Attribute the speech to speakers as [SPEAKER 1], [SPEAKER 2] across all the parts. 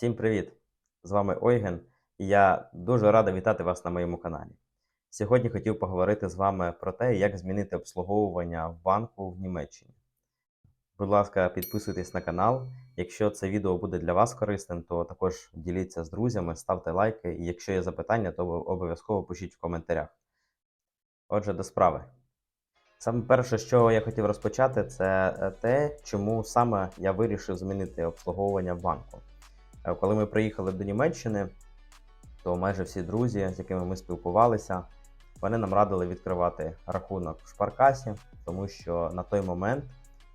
[SPEAKER 1] Всім привіт! З вами Ойген, і я дуже радий вітати вас на моєму каналі. Сьогодні хотів поговорити з вами про те, як змінити обслуговування в банку в Німеччині. Будь ласка, підписуйтесь на канал. Якщо це відео буде для вас корисним, то також діліться з друзями, ставте лайки, і якщо є запитання, то обов'язково пишіть в коментарях. Отже, до справи. Саме перше, чого я хотів розпочати, це те, чому саме я вирішив змінити обслуговування в банку. Е, Коли ми приїхали до Німеччини, то майже всі друзі, з якими ми спілкувалися, вони нам радили відкривати рахунок в шпаркасі, тому що на той момент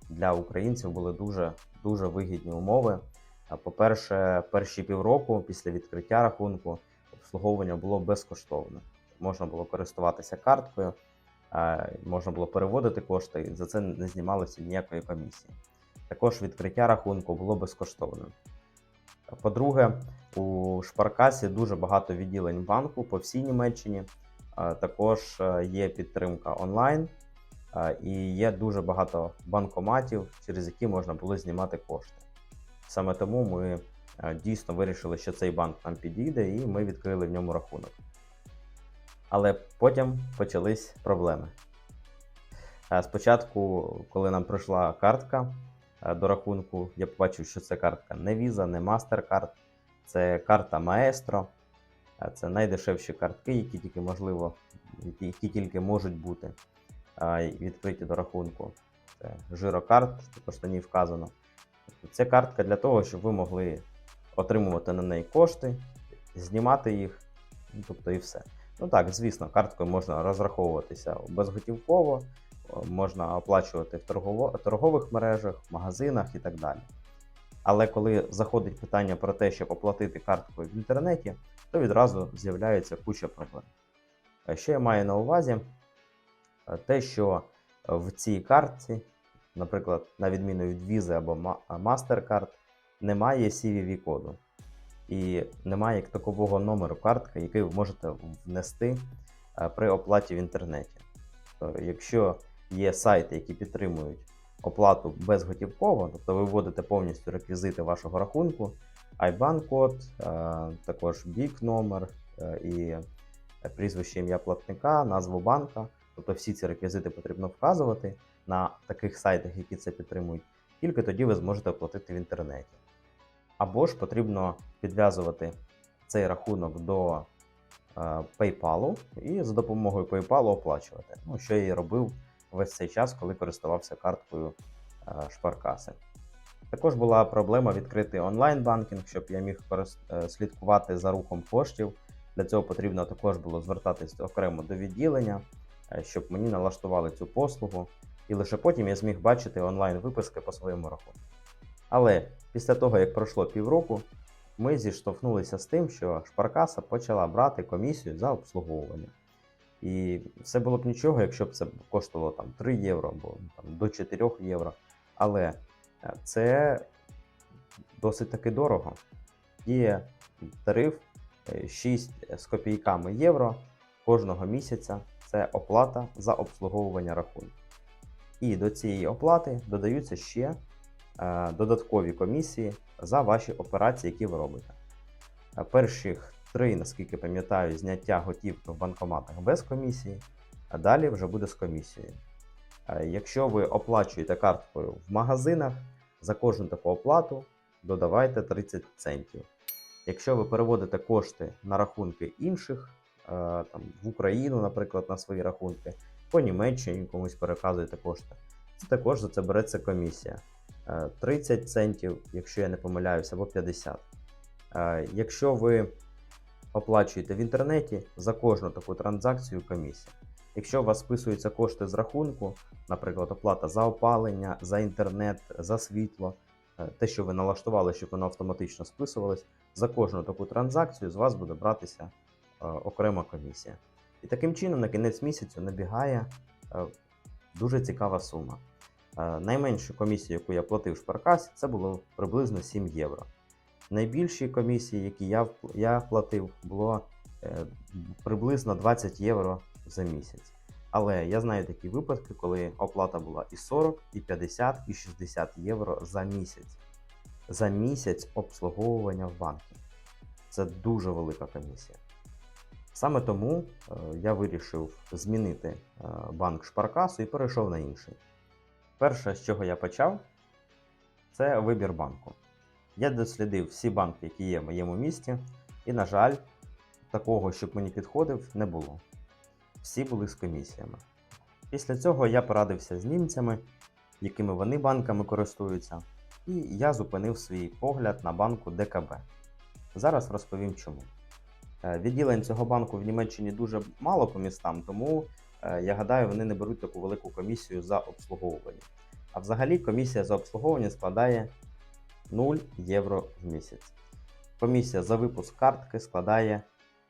[SPEAKER 1] для українців були дуже дуже вигідні умови. А, По-перше, перші півроку після відкриття рахунку обслуговування було безкоштовне. Можна було користуватися карткою, можна було переводити кошти, і за це не знімалося ніякої комісії. Також відкриття рахунку було безкоштовним. По-друге, у Шпаркасі дуже багато відділень банку по всій Німеччині. Також е, є підтримка онлайн і є дуже багато банкоматів, через які можна було знімати кошти. Саме тому ми е, дійсно вирішили, що цей банк нам підійде, і ми відкрили в ньому рахунок. Але потім почались проблеми. Е, Спочатку, коли нам прийшла картка до рахунку, я побачив, що це картка не Visa, не MasterCard, це карта Maestro. Е, Це найдешевші картки, які тільки можливо, які, тільки можуть бути відкриті до рахунку. Це жирокарт, також на ній вказано. Це картка для того, щоб ви могли отримувати на неї кошти, знімати їх, ну, тобто і все. Ну так, звісно, карткою можна розраховуватися безготівково, можна оплачувати в торгових мережах, магазинах і так далі. Але коли заходить питання про те, щоб оплатити карткою в інтернеті, то відразу з'являється куча проблем. Що я маю на увазі? Е, Те, що в цій картці, наприклад, на відміну від Visa або MasterCard, немає CVV коду. І немає такового номеру картки, який ви можете внести е, при оплаті в інтернеті. Тобто, якщо є сайти, які підтримують оплату безготівково, тобто ви вводите повністю реквізити вашого рахунку, IBAN-код, е, також BIC номер е, і прізвище ім'я платника, назву банка. Тобто всі ці реквізити потрібно вказувати на таких сайтах, які це підтримують. Тільки тоді ви зможете оплатити в інтернеті. Або ж потрібно підв'язувати цей рахунок до е, PayPal і за допомогою PayPal оплачувати. Ну, що я і робив весь цей час, коли користувався карткою е, шпаркаси. Також була проблема відкрити онлайн-банкінг, щоб я міг е, слідкувати за рухом коштів. Для цього потрібно також було звертатись окремо до відділення, е, щоб мені налаштували цю послугу, і лише потім я зміг бачити онлайн-виписки по своєму рахунку. Але після того, як пройшло півроку, ми зіштовхнулися з тим, що шпаркаса почала брати комісію за обслуговування. І все було б нічого, якщо б це коштувало там 3 євро або там, до 4 євро. Але е, це досить таки дорого. Є тариф е, 6 з копійками євро кожного місяця. Це оплата за обслуговування рахунку. І до цієї оплати додаються ще е, додаткові комісії за ваші операції, які ви робите. Е, Перших три, наскільки пам'ятаю, зняття готівки в банкоматах без комісії, а далі вже буде з комісією. Е, Якщо ви оплачуєте карткою в магазинах, за кожну таку оплату додавайте 30 центів. Якщо ви переводите кошти на рахунки інших, е, там, в Україну, наприклад, на свої рахунки, по Німеччині комусь переказуєте кошти, це також за це береться комісія. Е, 30 центів, якщо я не помиляюся, або 50. Е, Якщо ви оплачуєте в інтернеті, за кожну таку транзакцію комісія. Якщо у вас списуються кошти з рахунку, наприклад, оплата за опалення, за інтернет, за світло, е, те, що ви налаштували, щоб воно автоматично списувалось, за кожну таку транзакцію з вас буде братися е, окрема комісія. І таким чином на кінець місяцю набігає е, дуже цікава сума. Найменшу комісію, яку я платив в шпаркасі, це було приблизно 7 євро. Найбільші комісії, які я, я платив, було е, приблизно 20 євро за місяць. Але я знаю такі випадки, коли оплата була і 40, і 50, і 60 євро за місяць. за місяць обслуговування в банку. Це дуже велика комісія. Саме тому е, я вирішив змінити е, банк Шпаркасу і перейшов на інший. Перше, з чого я почав, це вибір банку. Я дослідив всі банки, які є в моєму місті, і, на жаль, такого, щоб мені підходив, не було. Всі були з комісіями. Після цього я порадився з німцями, якими вони банками користуються, і я зупинив свій погляд на банку ДКБ. Зараз розповім чому. Е, Відділень цього банку в Німеччині дуже мало по містам, тому е, я гадаю, вони не беруть таку велику комісію за обслуговування. А взагалі комісія за обслуговування складає 0 євро в місяць. Комісія за випуск картки складає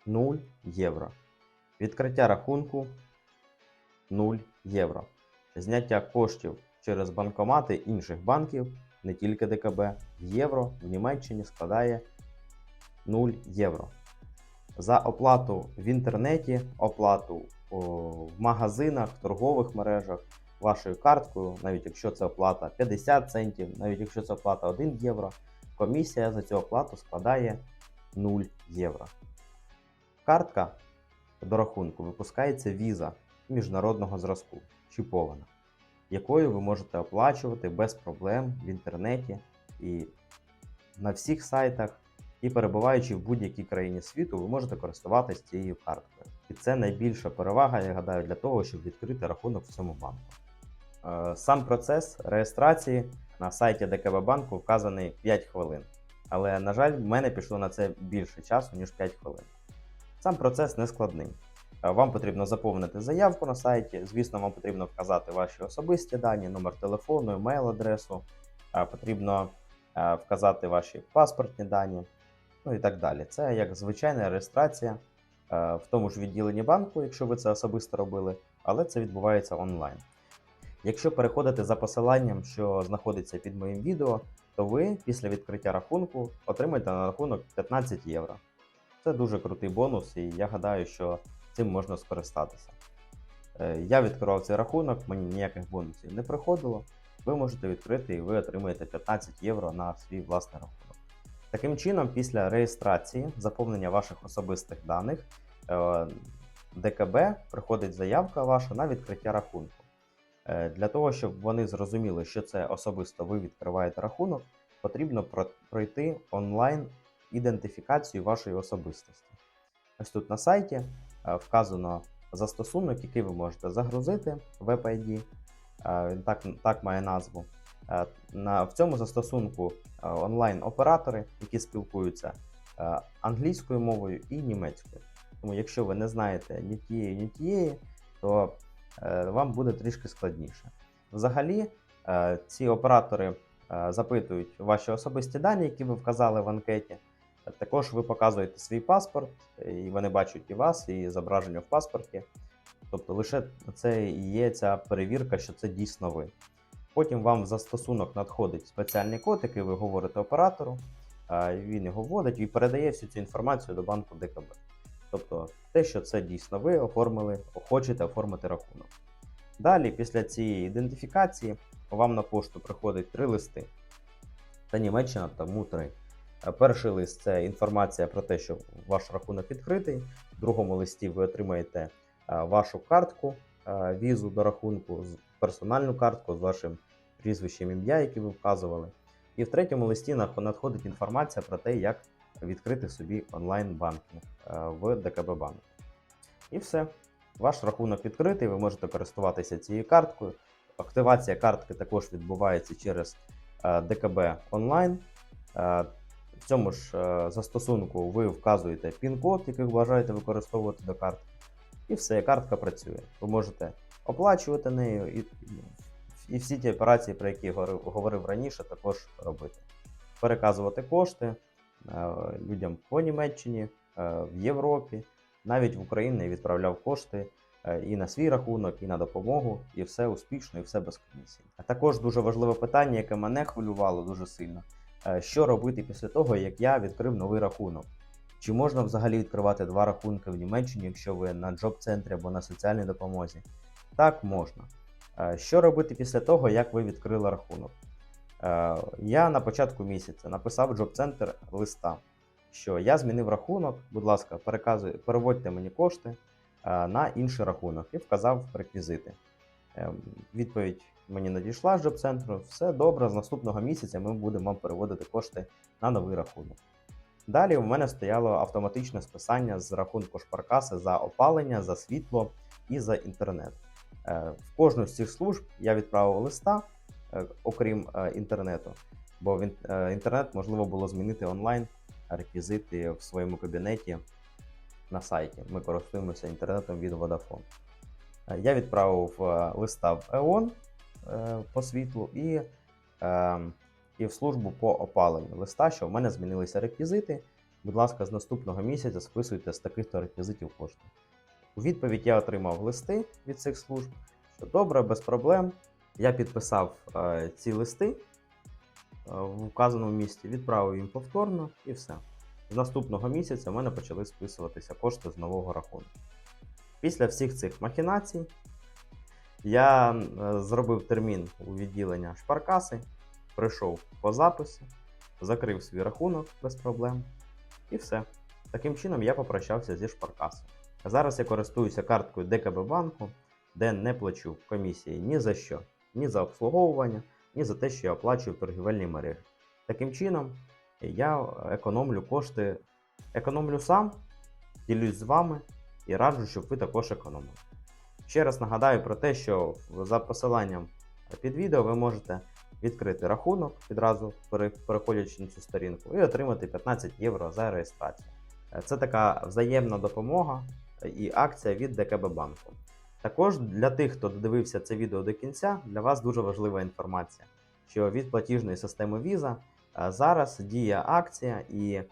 [SPEAKER 1] 0 євро. Відкриття рахунку 0 євро. Зняття коштів через банкомати інших банків, не тільки ДКБ, в євро в Німеччині складає 0 євро. За оплату в інтернеті, оплату о, в магазинах, торгових мережах вашою карткою, навіть якщо це оплата 50 центів, навіть якщо це оплата 1 євро, комісія за цю оплату складає 0 євро. Картка до рахунку випускається віза міжнародного зразку, чіпована, якою ви можете оплачувати без проблем в інтернеті і на всіх сайтах. І перебуваючи в будь-якій країні світу, ви можете користуватися цією карткою. І це найбільша перевага, я гадаю, для того, щоб відкрити рахунок в цьому банку. Е, Сам процес реєстрації на сайті ДКБ банку вказаний 5 хвилин. Але, на жаль, в мене пішло на це більше часу, ніж 5 хвилин. Сам процес не складний. Е, Вам потрібно заповнити заявку на сайті. Звісно, вам потрібно вказати ваші особисті дані, номер телефону, емейл-адресу. Е, Потрібно вказати ваші паспортні дані, ну і так далі. Це як звичайна реєстрація в тому ж відділенні банку, якщо ви це особисто робили, але це відбувається онлайн. Якщо переходити за посиланням, що знаходиться під моїм відео, то ви після відкриття рахунку отримаєте на рахунок 15 євро. Це дуже крутий бонус, і я гадаю, що цим можна скористатися. Е, Я відкривав цей рахунок, мені ніяких бонусів не приходило. Ви можете відкрити і ви отримаєте 15 євро на свій власний рахунок. Таким чином, після реєстрації, заповнення ваших особистих даних, е, ДКБ приходить заявка ваша на відкриття рахунку. Е, Для того, щоб вони зрозуміли, що це особисто ви відкриваєте рахунок, потрібно пройти онлайн ідентифікацію вашої особистості. Ось тут на сайті е, вказано застосунок, який ви можете загрузити WebID. Е, так, так має назву. На, в цьому застосунку онлайн-оператори, які спілкуються англійською мовою і німецькою. Тому, якщо ви не знаєте ні тієї, ні тієї, то вам буде трішки складніше. Взагалі, е, ці оператори е, запитують ваші особисті дані, які ви вказали в анкеті. Е, Також ви показуєте свій паспорт, е, і вони бачать і вас, і зображення в паспорті. Тобто лише це і є ця перевірка, що це дійсно ви. Потім вам в застосунок надходить спеціальний код, який ви говорите оператору. Він його вводить і передає всю цю інформацію до банку ДКБ. Тобто те, що це дійсно ви оформили, хочете оформити рахунок. Далі, після цієї ідентифікації, вам на пошту приходить три листи. Та Німеччина, тому три. Е, Перший лист це інформація про те, що ваш рахунок відкритий. В другому листі ви отримаєте е, вашу картку, е, візу до рахунку, персональну картку з вашим прізвищем ім'я, яке ви вказували. І в третьому листі надходить інформація про те, як відкрити собі онлайн-банкінг е, в ДКБ банку. І все. Ваш рахунок відкритий, ви можете користуватися цією карткою. Активація картки також відбувається через е, ДКБ онлайн. Е, В цьому ж застосунку ви вказуєте пін-код, який бажаєте використовувати до картки. І все, картка працює. Ви можете оплачувати нею і, і всі ті операції, про які говорив, говорив раніше, також робити. Переказувати кошти людям по Німеччині, е, в Європі, навіть в Україну я відправляв кошти е, і на свій рахунок, і на допомогу, і все успішно, і все без комісії. А також дуже важливе питання, яке мене хвилювало дуже сильно. Е, Що робити після того, як я відкрив новий рахунок? Чи можна взагалі відкривати два рахунки в Німеччині, якщо ви на джоб-центрі або на соціальній допомозі? Так, можна. Е, Що робити після того, як ви відкрили рахунок? Е, Я на початку місяця написав в Джоб-центр листа, що я змінив рахунок, будь ласка, переводьте мені кошти е, на інший рахунок і вказав реквізити. Ем, Відповідь мені надійшла з Джоб-центру. Все добре, з наступного місяця ми будемо переводити кошти на новий рахунок. Далі у мене стояло автоматичне списання з рахунку шпаркаси за опалення, за світло і за інтернет. Е, В кожну з цих служб я відправив листа, е, окрім е, інтернету, бо е, інтернет можливо було змінити онлайн реквізити в своєму кабінеті на сайті. Ми користуємося інтернетом від Vodafone. Е, Я відправив е, листа в ЕОН е, по світлу і, е, і в службу по опаленню листа, що в мене змінилися реквізити. Будь ласка, з наступного місяця списуйте з таких-то реквізитів кошти. У відповідь я отримав листи від цих служб, що добре, без проблем. Я підписав е, ці листи е, в вказаному місці, відправив їм повторно і все. З наступного місяця в мене почали списуватися кошти з нового рахунку. Після всіх цих махінацій я е, зробив термін у відділення шпаркаси, прийшов по запису, закрив свій рахунок без проблем і все. Таким чином я попрощався зі шпаркасою. Зараз я користуюся карткою ДКБ банку, де не плачу комісії ні за що, ні за обслуговування, ні за те, що я оплачую в торгівельній мережі. Таким чином, я економлю кошти, економлю сам, ділюсь з вами і раджу, щоб ви також економили. Ще раз нагадаю про те, що за посиланням під відео ви можете відкрити рахунок відразу переходячи на цю сторінку, і отримати 15 євро за реєстрацію. Це така взаємна допомога і акція від ДКБ банку. Також для тих, хто додивився це відео до кінця, для вас дуже важлива інформація, що від платіжної системи Visa е, зараз діє акція, і е,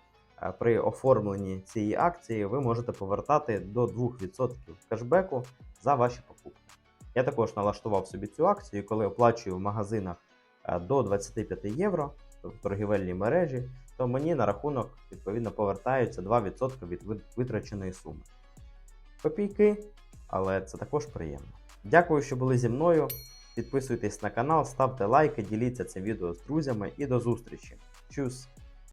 [SPEAKER 1] при оформленні цієї акції ви можете повертати до 2% кешбеку за ваші покупки. Я також налаштував собі цю акцію, коли оплачую в магазинах е, до 25 євро в торгівельній мережі, то мені на рахунок відповідно повертаються 2% від витраченої суми. Копійки, але це також приємно. Дякую, що були зі мною. Підписуйтесь на канал, ставте лайки, діліться цим відео з друзями і до зустрічі. Чус!